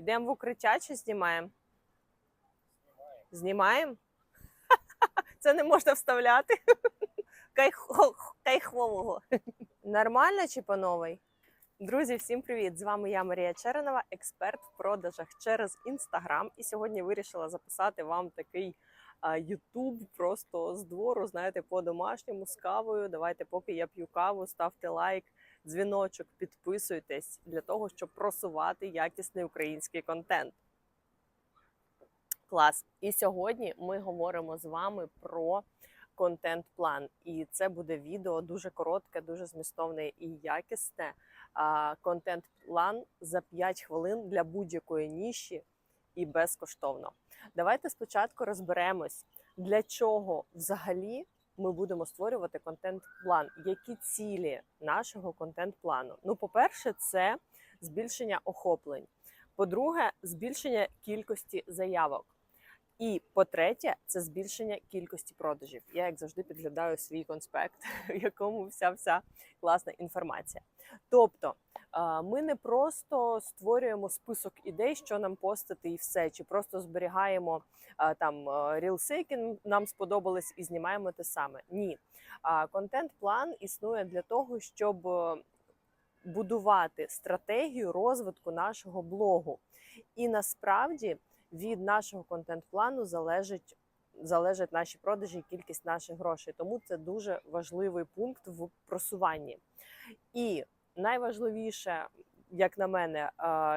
Йдемо в укриття чи знімаємо? Знімаємо? Це не можна вставляти. Кайхового. Нормально чи по новій? Друзі, всім привіт! З вами я Марія Черенова, експерт в продажах через інстаграм. І сьогодні вирішила записати вам такий Ютуб просто з двору, знаєте, по-домашньому з кавою. Давайте, поки я п'ю каву, ставте лайк, дзвіночок, підписуйтесь для того, щоб просувати якісний український контент. Клас. І сьогодні ми говоримо з вами про контент-план. І це буде відео дуже коротке, дуже змістовне і якісне. Контент-план за 5 хвилин для будь-якої ніші і безкоштовно. Давайте спочатку розберемось, для чого взагалі ми будемо створювати контент-план, які цілі нашого контент-плану. Ну, по-перше, це збільшення охоплень. По-друге, збільшення кількості заявок. І по-третє, це збільшення кількості продажів. Я, як завжди, підглядаю свій конспект, в якому вся вся класна інформація. Тобто, ми не просто створюємо список ідей, що нам постити, і все, чи просто зберігаємо там рілси, які нам сподобались, і знімаємо те саме. Ні, контент-план існує для того, щоб е, будувати стратегію розвитку нашого блогу. І насправді від нашого контент-плану залежить. Залежать наші продажі і кількість наших грошей, тому це дуже важливий пункт в просуванні. І найважливіше, як на мене,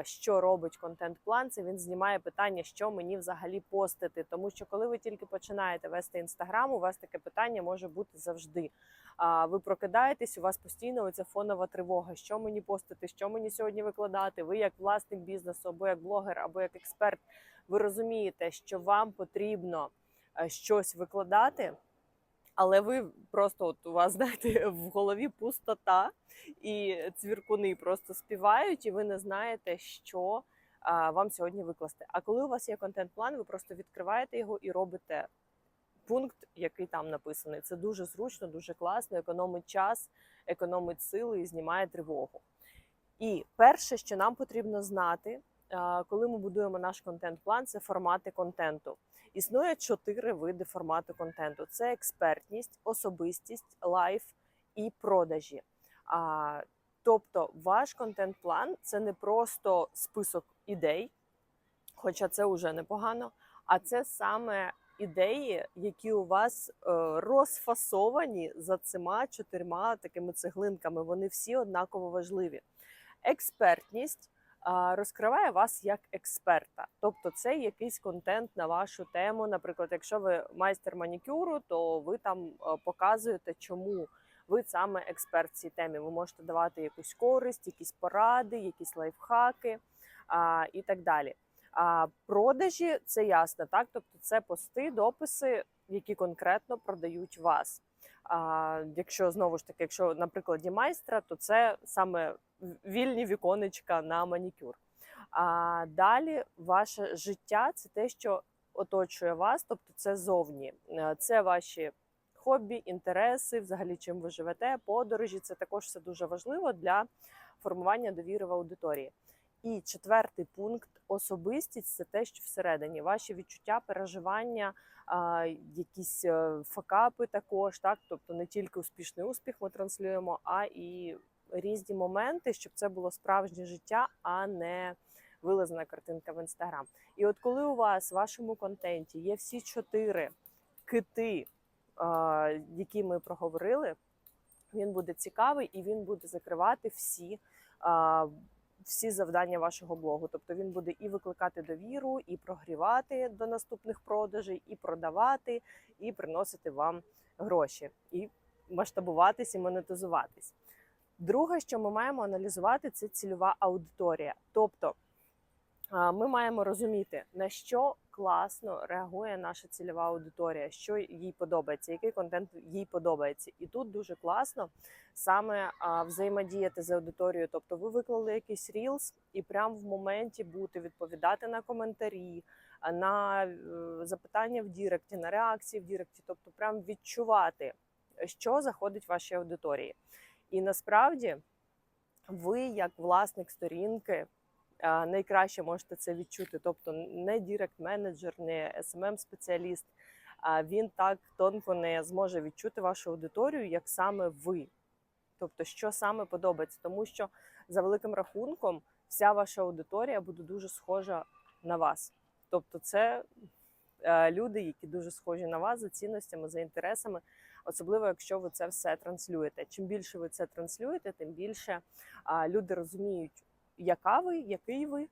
що робить контент-план, це він знімає питання, що мені взагалі постити. Тому що коли ви тільки починаєте вести інстаграм, у вас таке питання може бути завжди. Ви прокидаєтесь, у вас постійно оця фонова тривога. Що мені постити, що мені сьогодні викладати? Ви як власник бізнесу, або як блогер, або як експерт, ви розумієте, що вам потрібно е, щось викладати. Але ви просто от у вас знаєте в голові пустота, і цвіркуни просто співають, і ви не знаєте, що а, вам сьогодні викласти. А коли у вас є контент-план, ви просто відкриваєте його і робите пункт, який там написаний. Це дуже зручно, дуже класно, економить час, економить сили і знімає тривогу. І перше, що нам потрібно знати, коли ми будуємо наш контент-план, це формати контенту. Існує чотири види формату контенту: це експертність, особистість, лайф і продажі. А, тобто, ваш контент-план це не просто список ідей, хоча це вже непогано, а це саме ідеї, які у вас е, розфасовані за цими чотирма такими цеглинками. Вони всі однаково важливі. Експертність розкриває вас як експерта. Тобто це якийсь контент на вашу тему. Наприклад, якщо ви майстер манікюру, то ви там е, показуєте, чому ви саме експерт в цій темі. Ви можете давати якусь користь, якісь поради, якісь лайфхаки а, і так далі. А продажі це ясно, так? Тобто це пости, дописи, які конкретно продають вас. А якщо знову ж таки, якщо на прикладі майстра, то це саме вільні віконечка на манікюр. А далі ваше життя це те, що оточує вас, тобто це зовні, Е, це ваші хобі, інтереси, взагалі чим ви живете, подорожі. Це також все дуже важливо для формування довіри в аудиторії. І четвертий пункт особистість це те, що всередині ваші відчуття, переживання, якісь е, факапи також, так тобто не тільки успішний успіх ми транслюємо, а і різні моменти, щоб це було справжнє життя, а не вилазена картинка в інстаграм. І от коли у вас в вашому контенті є всі чотири кити, які ми проговорили, він буде цікавий і він буде закривати всі. Всі завдання вашого блогу. Тобто він буде і викликати довіру, і прогрівати до наступних продажей, і продавати, і приносити вам гроші, і масштабуватись і монетизуватись. Друге, що ми маємо аналізувати, це цільова аудиторія. Тобто ми маємо розуміти, на що класно реагує наша цільова аудиторія, що їй подобається, який контент їй подобається. І тут дуже класно саме взаємодіяти з аудиторією. Тобто, ви виклали якийсь рілс, і прямо в моменті бути відповідати на коментарі, на е, запитання в Діректі, на реакції в Діректі, тобто, прям відчувати, що заходить в вашій аудиторії. І насправді ви, як власник сторінки, найкраще можете це відчути. Тобто не дірект-менеджер, не smm спеціаліст він так тонко не зможе відчути вашу аудиторію, як саме ви. Тобто, що саме подобається, тому що за великим рахунком вся ваша аудиторія буде дуже схожа на вас. Тобто, це е, люди, які дуже схожі на вас за цінностями, за інтересами, особливо якщо ви це все транслюєте. Чим більше ви це транслюєте, тим більше люди розуміють, яка ви, який ви.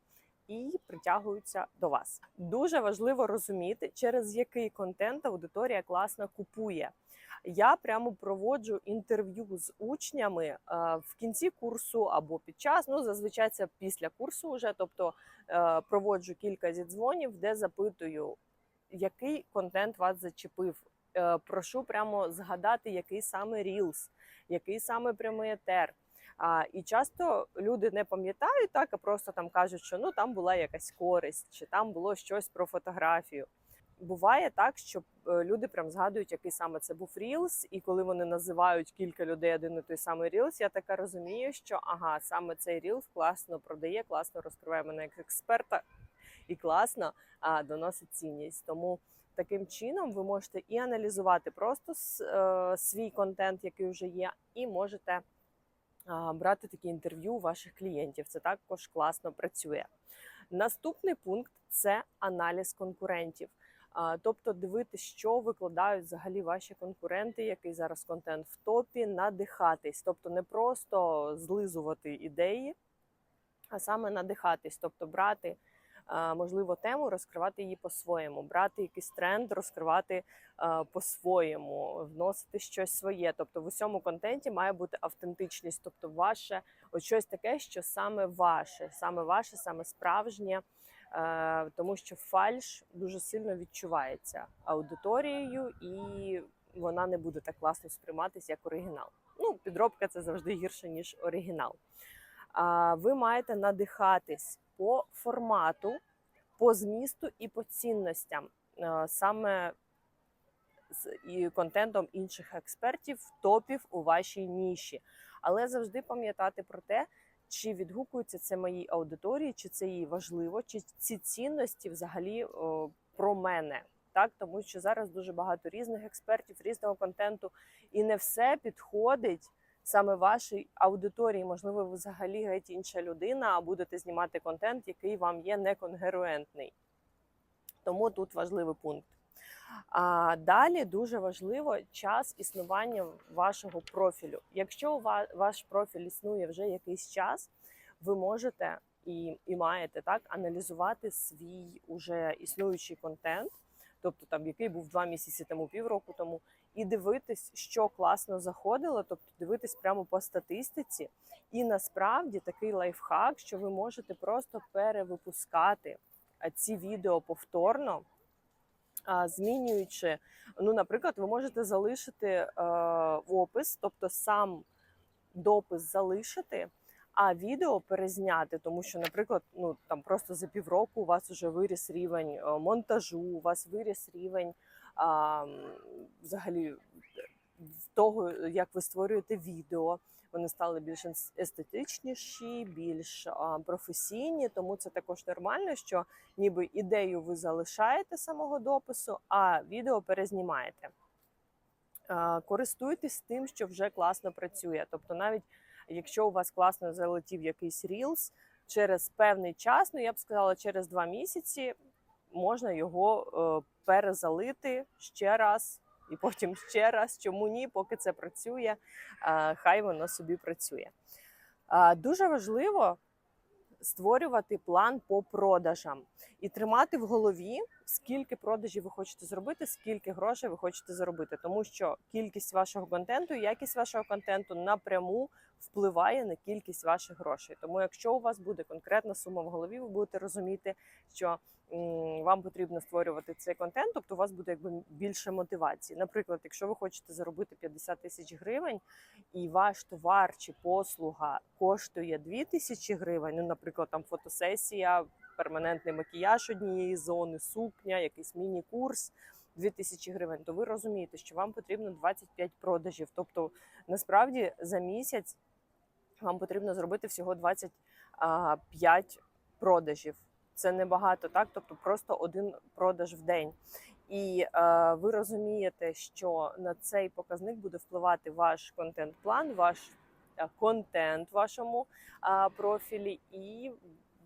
І притягуються до вас. Дуже важливо розуміти, через який контент аудиторія класно купує. Я прямо проводжу інтерв'ю з учнями е, в кінці курсу або під час. Ну зазвичай це після курсу, вже тобто е, проводжу кілька зідзвонів, де запитую, який контент вас зачепив. Е, прошу прямо згадати, який саме Reels, який саме прямий етер. А, І часто люди не пам'ятають так, а просто там кажуть, що ну там була якась користь, чи там було щось про фотографію. Буває так, що е, люди прям згадують, який саме це був Reels, і коли вони називають кілька людей один і той самий Reels, я така розумію, що ага, саме цей Reels класно продає, класно розкриває мене як експерта і класно а, доносить цінність. Тому таким чином ви можете і аналізувати просто е, свій контент, який вже є, і можете брати такі інтерв'ю у ваших клієнтів. Це також класно працює. Наступний пункт це аналіз конкурентів. Тобто дивитися, що викладають взагалі ваші конкуренти, який зараз контент в топі, надихатись, тобто не просто злизувати ідеї, а саме надихатись, тобто брати можливо тему, розкривати її по-своєму, брати якийсь тренд, розкривати по-своєму, вносити щось своє. Тобто в усьому контенті має бути автентичність, тобто ваше от щось таке, що саме ваше, саме ваше, саме справжнє. Е, тому що фальш дуже сильно відчувається аудиторією, і вона не буде так класно сприйматися, як оригінал. Ну, підробка це завжди гірше ніж оригінал. Ви маєте надихатись по формату, по змісту і по цінностям е, саме з і контентом інших експертів, топів у вашій ніші. Але завжди пам'ятати про те, чи відгукується це моїй аудиторії, чи це їй важливо, чи ці цінності взагалі о, про мене. Так, тому що зараз дуже багато різних експертів, різного контенту, і не все підходить саме вашій аудиторії. Можливо, ви взагалі геть інша людина, а будете знімати контент, який вам є неконгеруентний. Тому тут важливий пункт. А далі дуже важливо час існування вашого профілю. Якщо ваш профіль існує вже якийсь час, ви можете і і маєте так аналізувати свій уже існуючий контент, тобто там який був два місяці тому, півроку тому, і дивитись, що класно заходило, тобто дивитись прямо по статистиці. І насправді такий лайфхак, що ви можете просто перевипускати ці відео повторно змінюючи, ну, наприклад, ви можете залишити е, опис, тобто сам допис залишити, а відео перезняти, тому що, наприклад, ну там просто за півроку у вас вже виріс рівень е, монтажу, у вас виріс рівень а, взагалі того, як ви створюєте відео. Вони стали більш естетичніші, більш професійні, тому це також нормально, що ніби ідею ви залишаєте самого допису, а відео перезнімаєте. Користуйтесь тим, що вже класно працює. Тобто, навіть якщо у вас класно залетів якийсь Reels, через певний час, ну я б сказала, через два місяці можна його е, перезалити ще раз і потім ще раз, чому ні, поки це працює, хай воно собі працює. Дуже важливо створювати план по продажам і тримати в голові, скільки продажів ви хочете зробити, скільки грошей ви хочете заробити, тому що кількість вашого контенту, якість вашого контенту напряму впливає на кількість ваших грошей. Тому, якщо у вас буде конкретна сума в голові, ви будете розуміти, що вам потрібно створювати цей контент, тобто у вас буде якби більше мотивації. Наприклад, якщо ви хочете заробити 50 тисяч гривень, і ваш товар чи послуга коштує 2 тисячі гривень, ну, наприклад, там фотосесія, перманентний макіяж однієї зони, сукня, якийсь міні-курс. 2000 гривень, то ви розумієте, що вам потрібно 25 продажів. Тобто, насправді за місяць вам потрібно зробити всього 25 продажів. Це небагато, так? Тобто просто один продаж в день. І е, ви розумієте, що на цей показник буде впливати ваш контент-план, ваш е, контент в вашому е, профілі, і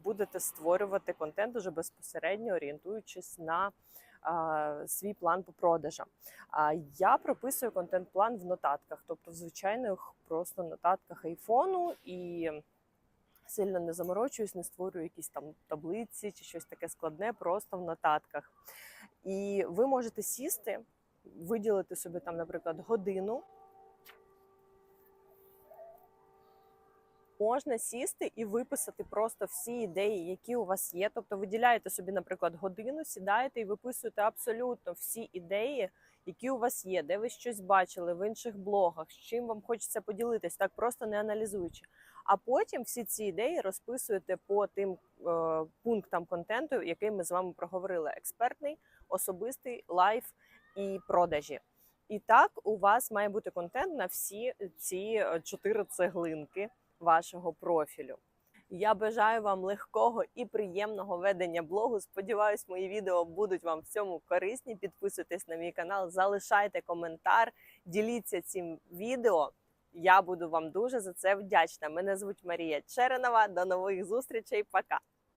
будете створювати контент уже безпосередньо орієнтуючись на свій план по продажам. А я прописую контент-план в нотатках, тобто в звичайних просто нотатках айфону і сильно не заморочуюсь, не створюю якісь там таблиці чи щось таке складне, просто в нотатках. І ви можете сісти, виділити собі там, наприклад, годину. Можна сісти і виписати просто всі ідеї, які у вас є. Тобто виділяєте собі, наприклад, годину, сідаєте і виписуєте абсолютно всі ідеї, які у вас є, де ви щось бачили в інших блогах, з чим вам хочеться поділитись, так просто не аналізуючи. А потім всі ці ідеї розписуєте по тим е, пунктам контенту, який ми з вами проговорили: експертний, особистий, лайф і продажі. І так у вас має бути контент на всі ці е, чотири цеглинки вашого профілю. Я бажаю вам легкого і приємного ведення блогу. Сподіваюсь, мої відео будуть вам в цьому корисні. Підписуйтесь на мій канал, залишайте коментар, діліться цим відео. Я буду вам дуже за це вдячна. Мене звуть Марія Черенова. До нових зустрічей. Пока.